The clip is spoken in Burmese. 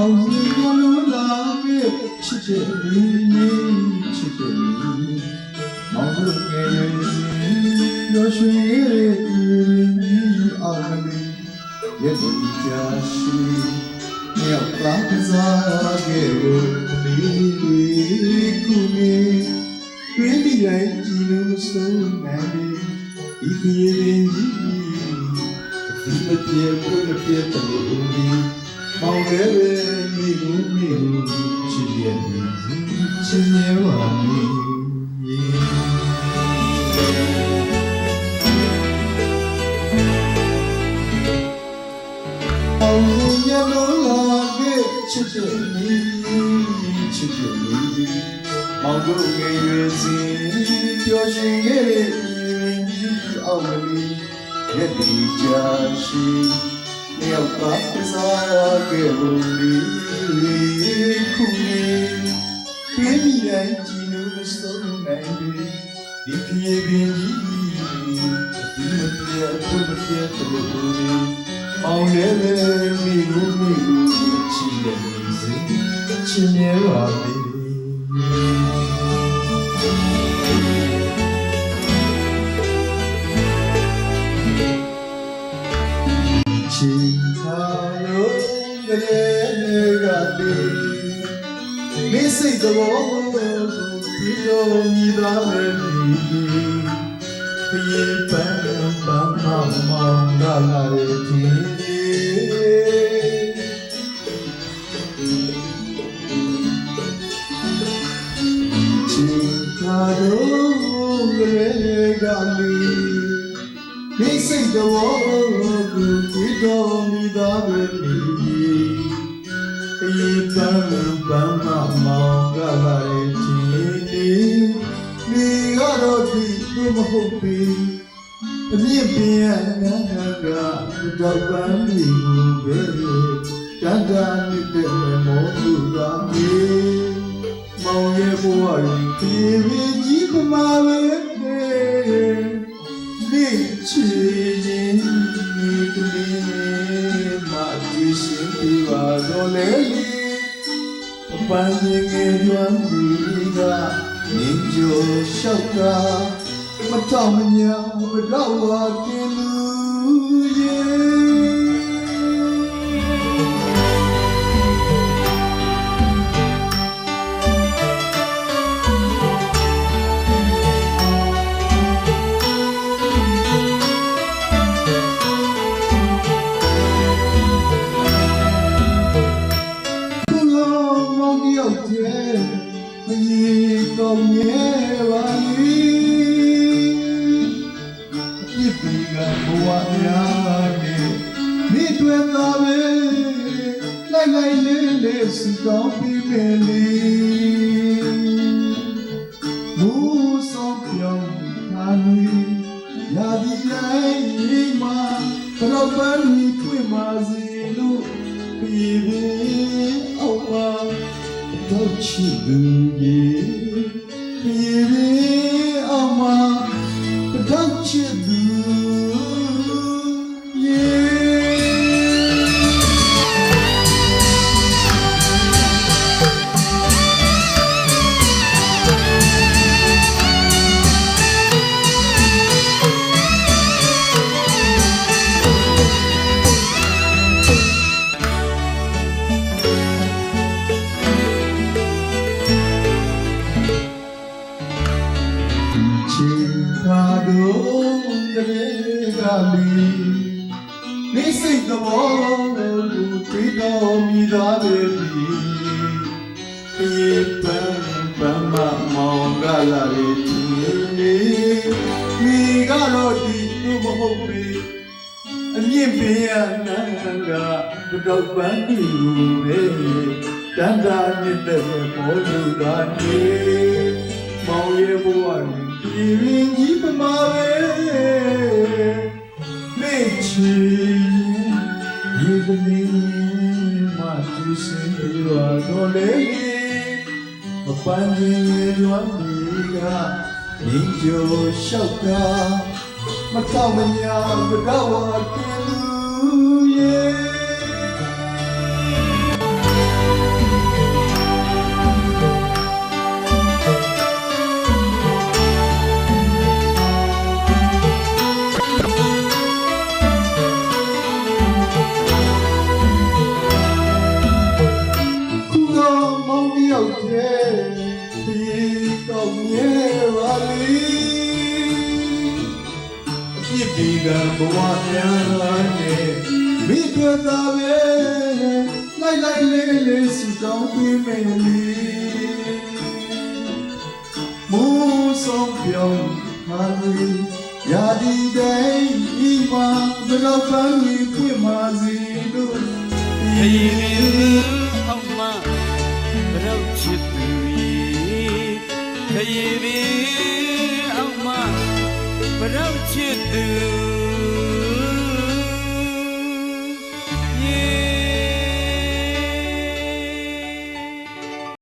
အောင်စီကလုံးလာခဲ့ချစ်တဲ့မင်းကြီးချစ်တဲ့မင်းမောင်တို့ငယ်ရွယ်ရောရွှင်ရတဲ့ဒီကြီးအောင်မင်းရဲ့ဒီချာရှိမြောက်လာကစားခဲ့လို့ဒီဒီကုမေတွင်ဒီတိုင်းကြည်လို့ဆုံးနိုင်ပြီဒီကလေးကြီးဒီမပြေဘူးမပြေတယ်လို့ ဒီမောင်လေးပဲမိဘူးမိဘူးချစ်ရဲ့ချစ်ရဲ့ပါမီအောင်ရလို့လာခဲ့ချစ်တဲ့ညီချစ်တဲ့ညီမောင်တို့ငယ်ရွယ်စဉ်ပျော်ရွှင်ခဲ့တဲ့ညီကြီးအောင်မလီရက်ဒီကြာရှိတ ယောက်ကပစားခဲ့လို့ဒီခုနေပြင်းမိတိုင်းကြည်လို့မဆုံးနိုင်ပြီဒီပြေပင်ကြီးဒီမပြတ်ဘုမပြတ်တို့အောင်လည်းပဲမိလို့မိလို့ချစ်တဲ့စိတ်ချင်ရပါပြီ တကယ်ကတည်းမိစိတ်တော်ကိုပြီးတော့မြည်သားမယ်ခရီးပန်းပန်းမော ရီးပန်းပန်းမောင်မောင်လာလာရဲ့ဒီမိကတော့ဒီသူမဟုတ်ပြီအမြင့်ပင်ရနာနာကတော့ပန်းမီဘူးပဲတန်တာမြစ်တဲ့မောလူသာမေမောင်ရဲ့ဘဝရင်ဒီဝီကြီးပမာပဲဒီချီရင်ဒီကလေးမကြည့်ရှင်ပြပါတော့လေအ ပန်းငယ်ငယ်ရွမ်းပြီးကမြင်ကြလျှောက်ကမတောင်မညာမတော့ဝါကင်းလူရဲ့ သာပဲလိုက်လိုက်လေးလေးစကောင်းပြီးမယ်လေမူဆောင်ပြောင်းခါနီရာဒီတိုင်းမိမတော့ပန်းပွင့်ပါစေလို့ baby oh wow don't you do it baby oh wow don't you do yeah တ်တော်ကိုတွေ့တော်မိသားပဲဒီပြေပန်းပန်းမမောင်ကလာရဲ့ဒီမိကတော့ဒီသူမဟုတ်ပြီအမြင့်ပင်ရနန်းကတော့ပန်းဒီလူပဲတန်တာမြစ်တဲ့ပေါ်လူသာနေမောင်ရဲ့ဘဝဒီရင်ကြီးပမာပဲမေ မပန်းကြီးရွမ်းဒီကညီကျော်လျှောက်ကမတောက်မညာမတော့ကင်းလူရဲ့ မိတို့သာပဲလိုက်လိုက်လေးလေးစူတောင်းပေးမယ်လေမိုးဆုံးပြောင်းဟာလေရာဒီတိုင်းဤမှာဘယ်တော့ပန်းကြီးပွင့်ပါစေလို့ခရီးရအောင်မဘရောက်ချစ်သူရဲ့ခရီးရအောင်မဘရောက်ချစ်သူ